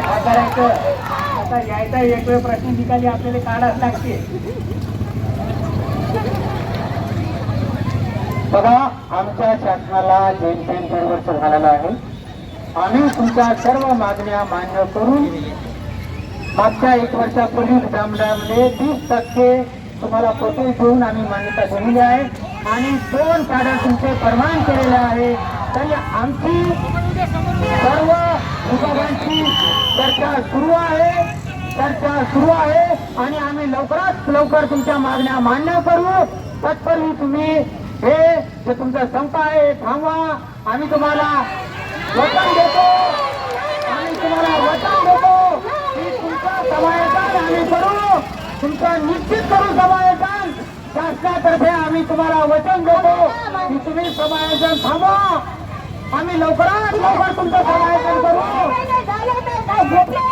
करायचं आता यायचा एक वेळ प्रश्न निकाली आपल्याला काढाच लागते बघा आमच्या शासनाला जैन जैन दीड वर्ष झालेलं आहे. आम्ही तुमच्या सर्व मागण्या मान्य करून मागच्या एक वर्षापूर्वी ग्रामडामध्ये तीस टक्के तुम्हाला पोटे देऊन आम्ही मान्यता दिलेली आहे. आणि दोन साड्या तुमचे प्रमाण केलेले आहे. तरी आमची विभागांची चर्चा सुरू आहे. चर्चा सुरू आहे आणि आम्ही लवकरात लवकर तुमच्या मागण्या मान्य करू. तत्पूर्वी तुम्ही हे जे तुमचा संप आहे थांबवा. आम्ही तुम्हाला वचन देतो. आम्ही तुम्हाला वचन देतो की तुमचा समायोजन आम्ही करू. तुमचं निश्चित करू समायोजन शासनातर्फे आम्ही तुम्हाला वचन देतो की तुम्ही समायोजन थांबवा. आम्ही लवकरात लवकर तुमचं समायोजन तर